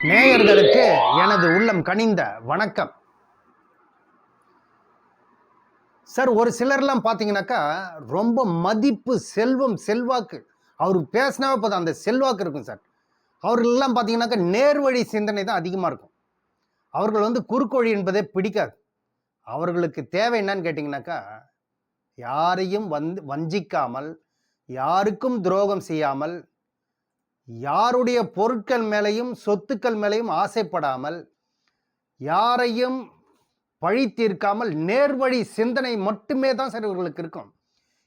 நேயர்களுக்கு எனது உள்ளம் கனிந்த வணக்கம். சார் ஒரு சிலர்லாம் பார்த்தீங்கன்னாக்கா ரொம்ப மதிப்பு செல்வம் செல்வாக்கு. அவர் பேசினாவே பார்த்தா அந்த செல்வாக்கு இருக்கும் சார். அவர்களெல்லாம் பார்த்தீங்கன்னாக்கா நேர்வழி சிந்தனை தான் அதிகமாக இருக்கும். அவர்கள் வந்து குறுக்கோழி என்பதே பிடிக்காது. அவர்களுக்கு தேவை என்னன்னு கேட்டிங்கனாக்கா யாரையும் வந்து வஞ்சிக்காமல் யாருக்கும் துரோகம் செய்யாமல் யாருடைய பொருட்கள் மேலேயும் சொத்துக்கள் மேலேயும் ஆசைப்படாமல் யாரையும் பழி தீர்க்காமல் நேர்வழி சிந்தனை மட்டுமே தான் சார் இவர்களுக்கு இருக்கும்.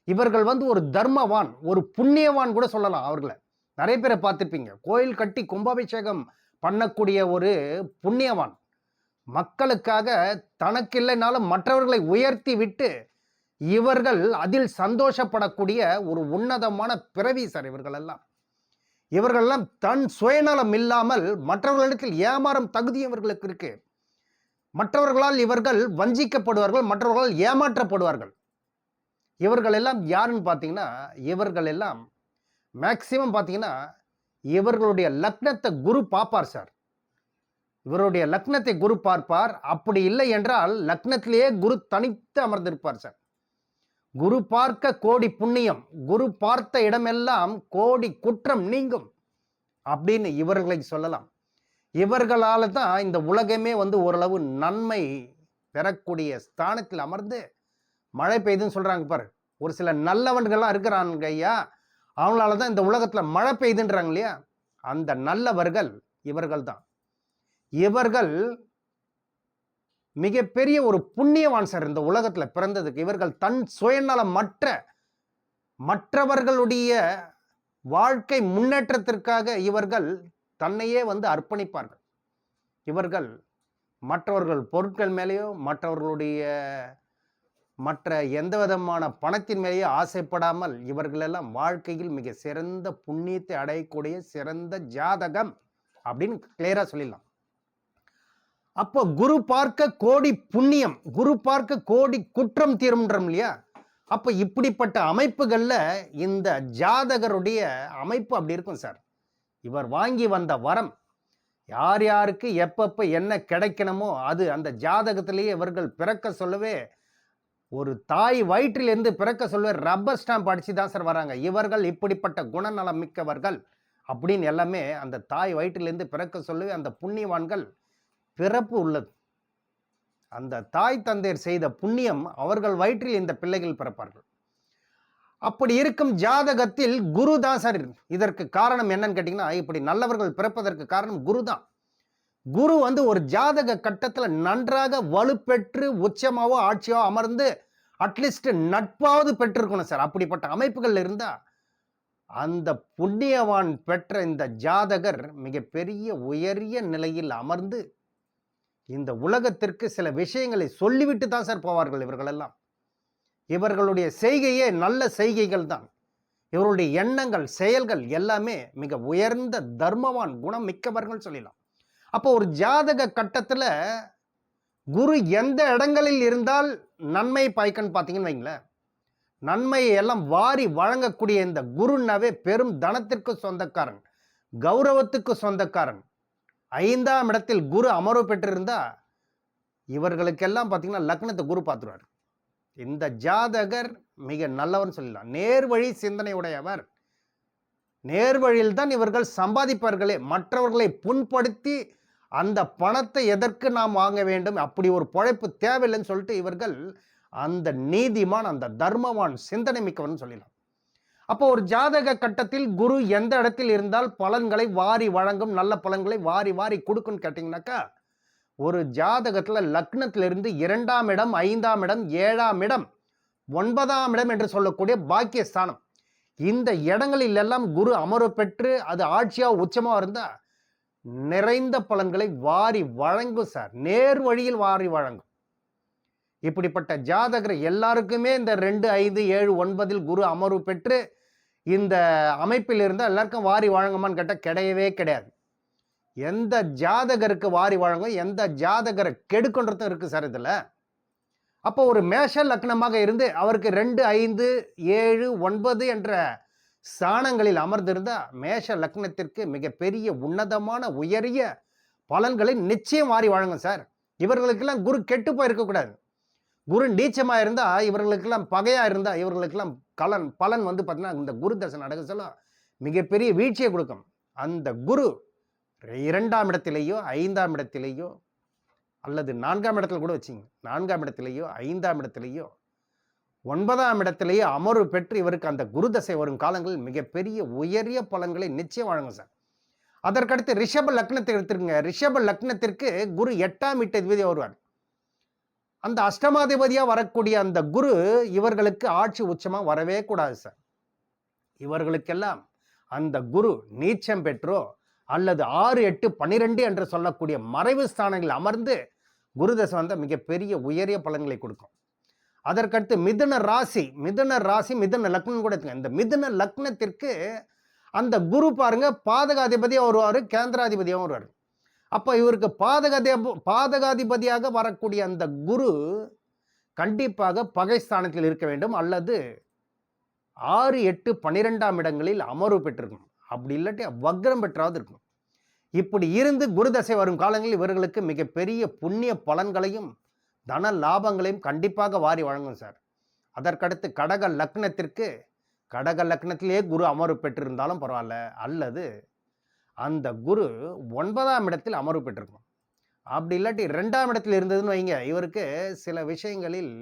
இவர்கள் வந்து ஒரு தர்மவான் ஒரு புண்ணியவான் கூட சொல்லலாம் அவர்களை. நிறைய பேரை பார்த்துருப்பீங்க. கோயில் கட்டி கும்பாபிஷேகம் பண்ணக்கூடிய ஒரு புண்ணியவான். மக்களுக்காக தனக்கு இல்லைனாலும் மற்றவர்களை உயர்த்தி விட்டு இவர்கள் அதில் சந்தோஷப்படக்கூடிய ஒரு உன்னதமான பிறவி சார் இவர்கள் எல்லாம். இவர்களெல்லாம் தன் சுயநலம் இல்லாமல் மற்றவர்களிடத்தில் ஏமாறும் தகுதி இவர்களுக்கு இருக்கு. மற்றவர்களால் இவர்கள் வஞ்சிக்கப்படுவார்கள் மற்றவர்களால் ஏமாற்றப்படுவார்கள். இவர்கள் எல்லாம் யாருன்னு பார்த்தீங்கன்னா இவர்கள் எல்லாம் மேக்சிமம் பார்த்தீங்கன்னா இவர்களுடைய லக்னத்தை குரு பார்ப்பார் சார். இவருடைய லக்னத்தை குரு பார்ப்பார். அப்படி இல்லை என்றால் லக்னத்திலேயே குரு தனித்து அமர்ந்திருப்பார் சார். குரு பார்க்க கோடி புண்ணியம். குரு பார்த்த இடமெல்லாம் கோடி குற்றம் நீங்கும். அப்படின்னு இவர்களை சொல்லலாம். இவர்களால் தான் இந்த உலகமே வந்து ஓரளவு நன்மை பெறக்கூடிய ஸ்தானத்தில் அமர்ந்து மழை பெய்யுதுன்னு சொல்கிறாங்க பாரு. ஒரு சில நல்லவன்கள்லாம் இருக்கிறாங்க ஐயா. அவங்களால தான் இந்த உலகத்தில் மழை பெய்யுதுன்றாங்க இல்லையா? அந்த நல்லவர்கள் இவர்கள் தான் இவர்கள் மிகப்பெரிய ஒரு புண்ணியவான் சார் இந்த உலகத்தில் பிறந்ததுக்கு. இவர்கள் தன் சுயநலம் மற்ற மற்றவர்களுடைய வாழ்க்கை முன்னேற்றத்திற்காக இவர்கள் தன்னையே வந்து அர்ப்பணிப்பார்கள். இவர்கள் மற்றவர்கள் பொருட்கள் மேலேயோ மற்றவர்களுடைய மற்ற எந்த விதமான பணத்தின் மேலேயோ ஆசைப்படாமல் இவர்களெல்லாம் வாழ்க்கையில் மிக சிறந்த புண்ணியத்தை அடையக்கூடிய சிறந்த ஜாதகம் அப்படின்னு கிளியராக சொல்லிடலாம். அப்போ குரு பார்க்க கோடி புண்ணியம் குரு பார்க்க கோடி குற்றம் தீரும்ன்றோம் இல்லையா? அப்போ இப்படிப்பட்ட அமைப்புகளில் இந்த ஜாதகருடைய அமைப்பு அப்படி இருக்கும் சார். இவர் வாங்கி வந்த வரம் யார் யாருக்கு எப்பப்போ என்ன கிடைக்கணுமோ அது அந்த ஜாதகத்திலேயே இவர்கள் பிறக்க சொல்லவே ஒரு தாய் வயிற்றிலிருந்து பிறக்க சொல்லவே ரப்பர் ஸ்டாம்ப் அடித்து தான் சார் வராங்க. இவர்கள் இப்படிப்பட்ட குணநலம் மிக்கவர்கள் அப்படின்னு எல்லாமே அந்த தாய் வயிற்றிலிருந்து பிறக்க சொல்லவே அந்த புண்ணியவான்கள் பிறப்பு உள்ளது. அந்த தாய் தந்தையர் செய்த புண்ணியம் அவர்கள் வயிற்றில் இந்த பிள்ளைகள் பிறப்பார்கள். அப்படி இருக்கும் ஜாதகத்தில் குரு தான் சார். இதற்கு காரணம் என்னன்னு கேட்டிங்கன்னா இப்படி நல்லவர்கள் பிறப்பதற்கு காரணம் குரு தான். குரு வந்து ஒரு ஜாதக கட்டத்தில் நன்றாக வலுப்பெற்று உச்சமாவோ ஆட்சியோ அமர்ந்து அட்லீஸ்ட் நட்பாவது பெற்றிருக்கணும் சார். அப்படிப்பட்ட அமைப்புகள் இருந்தால் அந்த புண்ணியவான் பெற்ற இந்த ஜாதகர் மிகப்பெரிய உயரிய நிலையில் அமர்ந்து இந்த உலகத்திற்கு சில விஷயங்களை சொல்லிவிட்டு தான் சார் போவார்கள் இவர்களெல்லாம். இவர்களுடைய செய்கையே நல்ல செய்கைகள் தான். இவருடைய எண்ணங்கள் செயல்கள் எல்லாமே மிக உயர்ந்த தர்மவான் குணம் மிக்கவர்கள் சொல்லலாம். அப்போ ஒரு ஜாதக கட்டத்தில் குரு எந்த இடங்களில் இருந்தால் நன்மை பாய்க்கன்னு பார்த்தீங்கன்னு வைங்களேன். நன்மையை எல்லாம் வாரி வழங்கக்கூடிய இந்த குருன்னாவே பெரும் தனத்திற்கு சொந்தக்காரன் கௌரவத்துக்கு சொந்தக்காரன் ஐந்தாம் இடத்தில் குரு அமர்வு பெற்றிருந்தா இவர்களுக்கெல்லாம் பார்த்தீங்கன்னா லக்னத்தை குரு பார்த்துருவார் இந்த ஜாதகர் மிக நல்லவர்னு சொல்லலாம் நேர்வழி சிந்தனை உடையவர். நேர்வழியில் தான் இவர்கள் சம்பாதிப்பார்களே மற்றவர்களை புண்படுத்தி அந்த பணத்தை எதற்கு நாம் வாங்க வேண்டும் அப்படி ஒரு பொழைப்பு தேவையில்லைன்னு சொல்லிட்டு இவர்கள் அந்த நீதிமான் அந்த தர்மவான் சிந்தனை மிக்கவர்னு சொல்லலாம் அப்போ ஒரு ஜாதக கட்டத்தில் குரு எந்த இடத்தில் இருந்தால் பலன்களை வாரி வழங்கும் நல்ல பலன்களை வாரி வாரி கொடுக்கும்னு கேட்டிங்கனாக்கா ஒரு ஜாதகத்தில் லக்னத்திலிருந்து இரண்டாம் இடம் ஐந்தாம் இடம் ஏழாம் இடம் ஒன்பதாம் இடம் என்று சொல்லக்கூடிய பாக்கியஸ்தானம். இந்த இடங்களில் எல்லாம் குரு அமர்வு பெற்று அது ஆட்சியாக உச்சமாக இருந்தால் நிறைந்த பலன்களை வாரி வழங்கும் சார். நேர் வழியில் வாரி வழங்கும். இப்படிப்பட்ட ஜாதகர் எல்லாருக்குமே இந்த ரெண்டு ஐந்து ஏழு ஒன்பதில் குரு அமர்வு பெற்று இந்த அமைப்பில் இருந்தால் எல்லாருக்கும் வாரி வழங்குமான்னு கேட்டால் கிடையவே கிடையாது. எந்த ஜாதகருக்கு வாரி வழங்கும் எந்த ஜாதகரை கெடுக்கன்றதும் இருக்குது சார் இதில். அப்போ ஒரு மேஷ லக்னமாக இருந்து அவருக்கு ரெண்டு ஐந்து ஏழு ஒன்பது என்ற ஸ்தானங்களில் அமர்ந்திருந்தால் மேஷ லக்னத்திற்கு மிகப்பெரிய உன்னதமான உயரிய பலன்களை நிச்சயம் வாரி வழங்கும் சார். இவர்களுக்கெல்லாம் குரு கெட்டு போயிருக்கக்கூடாது குரு நீச்சமாக இருந்தால் இவர்களுக்கெல்லாம் பகையாக இருந்தால் இவர்களுக்கெல்லாம் கலன் பலன் வந்து பார்த்தீங்கன்னா இந்த குரு தசை நடக்க சொல்ல மிகப்பெரிய வீழ்ச்சியை கொடுக்கும். அந்த குரு இரண்டாம் இடத்திலேயோ ஐந்தாம் இடத்திலேயோ அல்லது நான்காம் இடத்துல கூட வச்சிங்க. நான்காம் இடத்திலேயோ ஐந்தாம் இடத்திலேயோ ஒன்பதாம் இடத்திலேயே அமர்வு பெற்று இவருக்கு அந்த குரு தசை வரும் காலங்களில் மிகப்பெரிய உயரிய பலன்களை நிச்சயம் வழங்கும் சார். அதற்கடுத்து ரிஷப லக்னத்தை எடுத்துருங்க ரிஷப லக்னத்திற்கு குரு எட்டாம் வீட்டதிபதி வருவார். அந்த அஷ்டமாதிபதியாக வரக்கூடிய அந்த குரு இவர்களுக்கு ஆட்சி உச்சமாக வரவே கூடாது சார். இவர்களுக்கெல்லாம் அந்த குரு நீச்சம் பெற்றோ அல்லது ஆறு எட்டு பன்னிரெண்டு என்று சொல்லக்கூடிய மறைவு ஸ்தானங்களில் அமர்ந்து குருதசை வந்து மிகப்பெரிய உயரிய பலன்களை கொடுக்கும். அதற்கடுத்து மிதுன ராசி மிதுன ராசி மிதுன லக்னம் கூட எடுத்துங்க இந்த மிதுன லக்னத்திற்கு அந்த குரு பாருங்க பாதகாதிபதியாக வருவார் கேந்திராதிபதியாகவும் வருவார். அப்போ இவருக்கு பாதகதே பாதகாதிபதியாக வரக்கூடிய அந்த குரு கண்டிப்பாக பகைஸ்தானத்தில் இருக்க வேண்டும். அல்லது ஆறு எட்டு பன்னிரெண்டாம் இடங்களில் அமர்வு பெற்றிருக்கும் அப்படி இல்லாட்டி வக்ரம் பெற்றாவது இருக்கும் இப்படி இருந்து குருதசை வரும் காலங்களில் இவர்களுக்கு மிகப்பெரிய புண்ணிய பலன்களையும் தன லாபங்களையும் கண்டிப்பாக வாரி வழங்கும் சார். அதற்கடுத்து கடக லக்னத்திற்கு கடக லக்னத்திலேயே குரு அமர்வு பெற்றிருந்தாலும் பரவாயில்ல. அல்லது அந்த குரு ஒன்பதாம் இடத்தில் அமர்வு பெற்றிருக்கும் அப்படி இல்லாட்டி ரெண்டாம் இடத்தில் இருந்ததுன்னு வைங்க இவருக்கு சில விஷயங்களில்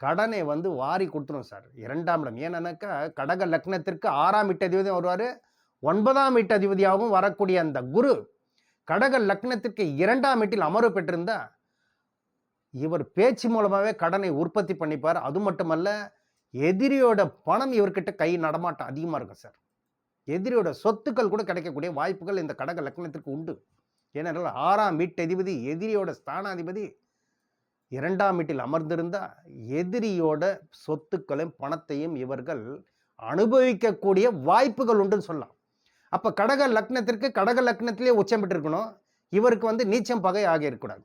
கடனை வந்து வாரி கொடுத்துரும் சார் இரண்டாம் இடம். ஏன்னாக்கா கடக லக்னத்திற்கு ஆறாம் அதிபதி வருவார் ஒன்பதாம் அதிபதியாகவும் வரக்கூடிய அந்த குரு கடக லக்னத்திற்கு இரண்டாம் இட்டில் அமர்வு பெற்றிருந்தா இவர் பேச்சு மூலமாகவே கடனை உற்பத்தி பண்ணிப்பார். அது மட்டுமல்ல எதிரியோட பணம் இவர்கிட்ட கை நடமாட்டம் அதிகமாக இருக்கும் சார். எதிரியோட சொத்துக்கள் கூட கிடைக்கக்கூடிய வாய்ப்புகள் இந்த கடக லக்னத்திற்கு உண்டு. ஏனென்றால் ஆறாம் வீட்டதிபதி எதிரியோட ஸ்தானாதிபதி இரண்டாம் வீட்டில் அமர்ந்திருந்தால் எதிரியோட சொத்துக்களையும் பணத்தையும் இவர்கள் அனுபவிக்கக்கூடிய வாய்ப்புகள் உண்டுன்னு சொல்லலாம். அப்போ கடக லக்னத்திற்கு கடக லக்னத்திலே உச்சம் பெற்றிருக்கணும். இவருக்கு வந்து நீச்சம் பகை ஆகியிருக்கூடாது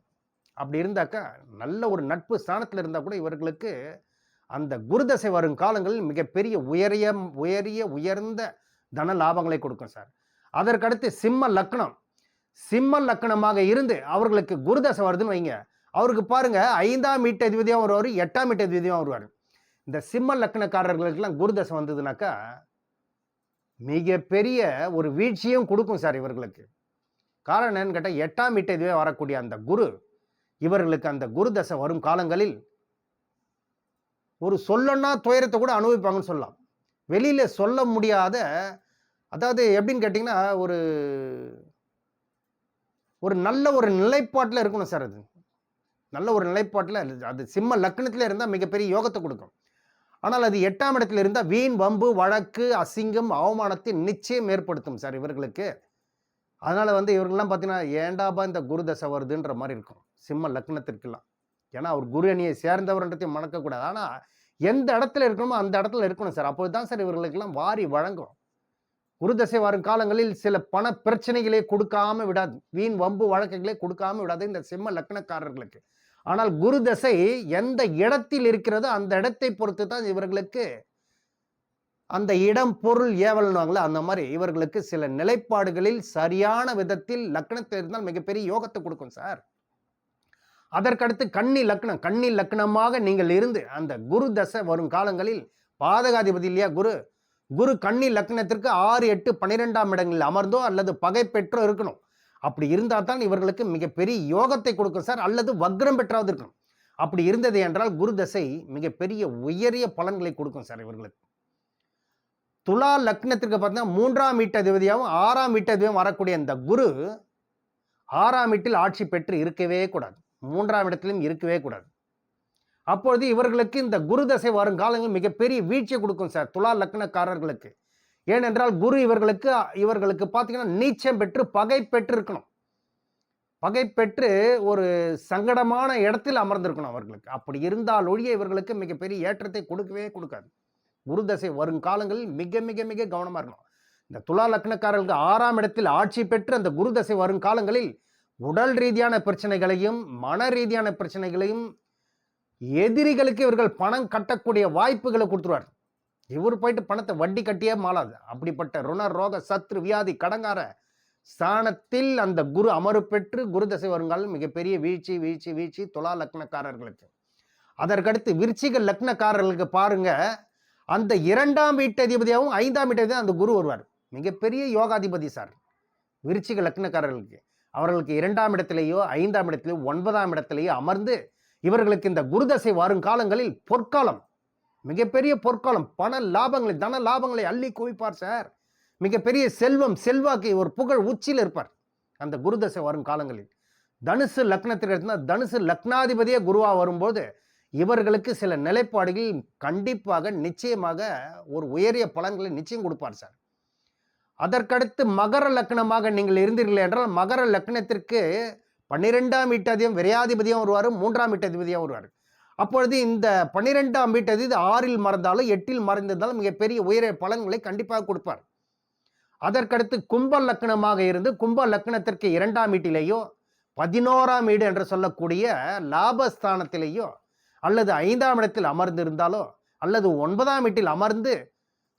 அப்படி இருந்தாக்கா நல்ல ஒரு நட்பு ஸ்தானத்தில் இருந்தால் கூட இவர்களுக்கு அந்த குருதசை வரும் காலங்களில் மிகப்பெரிய உயரிய உயரிய உயர்ந்த தன லாபங்களை கொடுக்கும் சார். அதற்கடுத்து சிம்ம லக்னம். சிம்ம லக்னமாக இருந்து அவர்களுக்கு குருதசை வருதுன்னு வைங்க. அவருக்கு பாருங்க ஐந்தாம் மீட்ட அதிபதியாக வருவார் எட்டாம் மீட்ட அதிபதியாக வருவார். இந்த சிம்ம லக்னக்காரர்களுக்கெல்லாம் குருதசை வந்ததுனாக்கா மிகப்பெரிய ஒரு வீழ்ச்சியும் கொடுக்கும் சார் இவர்களுக்கு. காரணம் என்னன்னு கேட்டால் எட்டாம் மீட்ட இதுவே வரக்கூடிய அந்த குரு இவர்களுக்கு அந்த குரு தசை வரும் காலங்களில் ஒரு சொல்லன்னா துயரத்தை கூட அனுபவிப்பாங்கன்னு சொல்லலாம். வெளியில் சொல்ல முடியாத அதாவது எப்படின்னு கேட்டிங்கன்னா ஒரு ஒரு நல்ல ஒரு நிலைப்பாட்டில் இருக்கணும் சார் அது. நல்ல ஒரு நிலைப்பாட்டில் அது சிம்ம லக்னத்தில் இருந்தால் மிகப்பெரிய யோகத்தை கொடுக்கும். ஆனால் அது எட்டாம் இடத்துல இருந்தால் வீண் வம்பு வழக்கு அசிங்கம் அவமானத்தை நிச்சயம் ஏற்படுத்தும் சார் இவர்களுக்கு. அதனால் வந்து இவர்கள்லாம் பார்த்தீங்கன்னா ஏண்டாபா இந்த குரு தசை வருதுன்ற மாதிரி இருக்கும். சிம்ம லக்னத்திற்கெல்லாம். ஏன்னா அவர் குரு அணியை சேர்ந்தவர்ன்றதையும் மணக்கக்கூடாது ஆனால் எந்த இடத்துல இருக்கணுமோ அந்த இடத்துல இருக்கணும் சார். அப்போது தான் சார் இவர்களுக்கெல்லாம் வாரி வழங்கும் குருதசை வரும் காலங்களில் சில பண பிரச்சனைகளே கொடுக்காம விடாது. வீண் வம்பு வழக்குகளே கொடுக்காம விடாது இந்த சிம்ம லக்னக்காரர்களுக்கு. ஆனால் குரு தசை எந்த இடத்தில் இருக்கிறதோ அந்த இடத்தை பொறுத்து தான் இவர்களுக்கு அந்த இடம் பொருள் ஏவல்னுவாங்களே அந்த மாதிரி இவர்களுக்கு சில நிலைப்பாடுகளில் சரியான விதத்தில் லக்னத்தில் இருந்தால் மிகப்பெரிய யோகத்தை கொடுக்கும் சார். அதற்கடுத்து கன்னி லக்னம் கன்னி லக்னமாக நீங்கள் இருந்து அந்த குரு தசை வரும் காலங்களில் பாதகாதிபதி இல்லையா குரு? குரு கன்னி லக்னத்திற்கு ஆறு எட்டு பன்னிரெண்டாம் இடங்களில் அமர்ந்தோ அல்லது பகை பெற்றோ இருக்கணும். அப்படி இருந்தால் தான் இவர்களுக்கு மிகப்பெரிய யோகத்தை கொடுக்கும் சார். அல்லது வக்ரம் பெற்றாவது இருக்கணும். அப்படி இருந்தது என்றால் குரு தசை மிகப்பெரிய உயரிய பலன்களை கொடுக்கும் சார் இவர்களுக்கு. துலா லக்னத்திற்கு பார்த்தீங்கன்னா மூன்றாம் வீட்டதிபதியாகவும் ஆறாம் வீட்டதிபதியும் வரக்கூடிய இந்த குரு ஆறாம் வீட்டில் ஆட்சி பெற்று இருக்கவே கூடாது. மூன்றாம் இடத்திலும் இருக்கவே கூடாது. அப்பொழுது இவர்களுக்கு இந்த குரு தசை வரும் காலங்கள் மிகப்பெரிய வீழ்ச்சியை கொடுக்கும் சார் துலா லக்னக்காரர்களுக்கு. ஏனென்றால் குரு இவர்களுக்கு இவர்களுக்கு பார்த்தீங்கன்னா நீச்சம் பெற்று பகை பெற்று இருக்கணும். பகை பெற்று ஒரு சங்கடமான இடத்தில் அமர்ந்திருக்கணும் அவர்களுக்கு. அப்படி இருந்தால் ஒழிய இவர்களுக்கு மிகப்பெரிய ஏற்றத்தை கொடுக்கவே கொடுக்காது. குரு தசை வரும் காலங்களில் மிக மிக மிக கவனமாக இருக்கணும். இந்த துலா லக்னக்காரர்களுக்கு ஆறாம் இடத்தில் ஆட்சி பெற்று அந்த குரு தசை வரும் காலங்களில் உடல் ரீதியான பிரச்சனைகளையும் மன ரீதியான பிரச்சனைகளையும் எதிரிகளுக்கு இவர்கள் பணம் கட்டக்கூடிய வாய்ப்புகளை கொடுத்துருவார். இவர் போயிட்டு பணத்தை வட்டி கட்டியே மாளாது. அப்படிப்பட்ட ருண ரோக சத்ரு வியாதி கடங்கார ஸ்தானத்தில் அந்த குரு அமர்வு பெற்று குரு தசை வருங்காலம் மிகப்பெரிய வீழ்ச்சி வீழ்ச்சி வீழ்ச்சி துலா லக்னக்காரர்களுக்கு. அதற்கடுத்து விருச்சிக லக்னக்காரர்களுக்கு பாருங்க அந்த இரண்டாம் வீட்டதிபதியாகவும் ஐந்தாம் வீட்டதிபதியும் அந்த குரு வருவார். மிகப்பெரிய யோகாதிபதி சார். விருச்சிக லக்னக்காரர்களுக்கு. அவர்களுக்கு இரண்டாம் இடத்திலேயோ ஐந்தாம் இடத்திலேயோ ஒன்பதாம் இடத்திலேயோ அமர்ந்து இவர்களுக்கு இந்த குருதசை வரும் காலங்களில் பொற்காலம் மிகப்பெரிய பொற்காலம் பண லாபங்களை தன லாபங்களை அள்ளி குவிப்பார் சார். மிகப்பெரிய செல்வம் செல்வாக்கு ஒரு புகழ் உச்சியில் இருப்பார் அந்த குருதசை வரும் காலங்களில். தனுசு லக்னத்திற்கு எடுத்தால் தனுசு லக்னாதிபதியே குருவாக வரும்போது இவர்களுக்கு சில நிலைப்பாடுகள் கண்டிப்பாக நிச்சயமாக ஒரு உயரிய பலன்களை நிச்சயம் கொடுப்பார் சார். அதற்கடுத்து மகர லக்னமாக நீங்கள் இருந்தீர்கள் என்றால் மகர லக்னத்திற்கு பன்னிரெண்டாம் வீட்டதிபதியும் விரையாதிபதியும் வருவார் மூன்றாம் வீட்டதிபதியும் வருவார். அப்பொழுது இந்த பன்னிரெண்டாம் வீட்டதிபதி ஆறில் மறந்தாலும் எட்டில் மறைந்திருந்தாலும் மிகப்பெரிய உயர பலன்களை கண்டிப்பாக கொடுப்பார். அதற்கடுத்து கும்ப லக்னமாக இருந்து கும்ப லக்னத்திற்கு இரண்டாம் வீட்டிலேயோ பதினோராம் வீடு என்று சொல்லக்கூடிய லாபஸ்தானத்திலேயோ அல்லது ஐந்தாம் இடத்தில் அமர்ந்திருந்தாலோ அல்லது ஒன்பதாம் வீட்டில் அமர்ந்து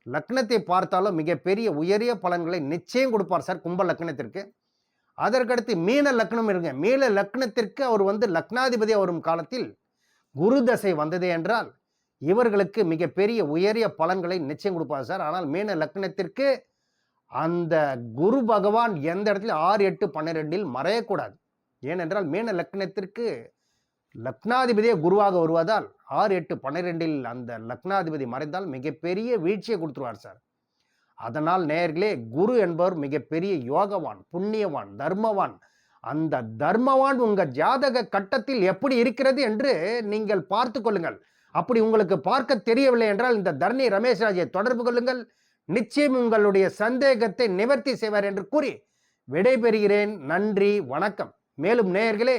லக்னத்தை பார்த்தாலும் மிகப்பெரிய உயரிய பலன்களை நிச்சயம் கொடுப்பார் சார் கும்ப லக்னத்திற்கு. அதற்கடுத்து மீன லக்னம் இருங்க. மீன லக்னத்திற்கு அவர் வந்து லக்னாதிபதி வரும் காலத்தில் குரு தசை வந்தது என்றால் இவர்களுக்கு மிகப்பெரிய உயரிய பலன்களை நிச்சயம் கொடுப்பார் சார். ஆனால் மீன லக்னத்திற்கு அந்த குரு பகவான் எந்த இடத்துல? ஆறு எட்டு பன்னிரெண்டில் மறையக்கூடாது. ஏனென்றால் மீன லக்னத்திற்கு லக்னாதிபதியே குருவாக வருவதால் ஆறு எட்டு பன்னிரெண்டில் அந்த லக்னாதிபதி மறைந்தால் மிகப்பெரிய வீழ்ச்சியை கொடுத்துருவார் சார். அதனால் நேர்களே குரு என்பவர் மிகப்பெரிய யோகவான் புண்ணியவான் தர்மவான். அந்த தர்மவான் உங்கள் ஜாதக கட்டத்தில் எப்படி இருக்கிறது என்று நீங்கள் பார்த்து கொள்ளுங்கள். அப்படி உங்களுக்கு பார்க்க தெரியவில்லை என்றால் இந்த தர்ணி ரமேஷ் ராஜை தொடர்பு கொள்ளுங்கள். நிச்சயம் உங்களுடைய சந்தேகத்தை நிவர்த்தி செய்வார் என்று கூறி விடைபெறுகிறேன். நன்றி வணக்கம். மேலும் நேயர்களே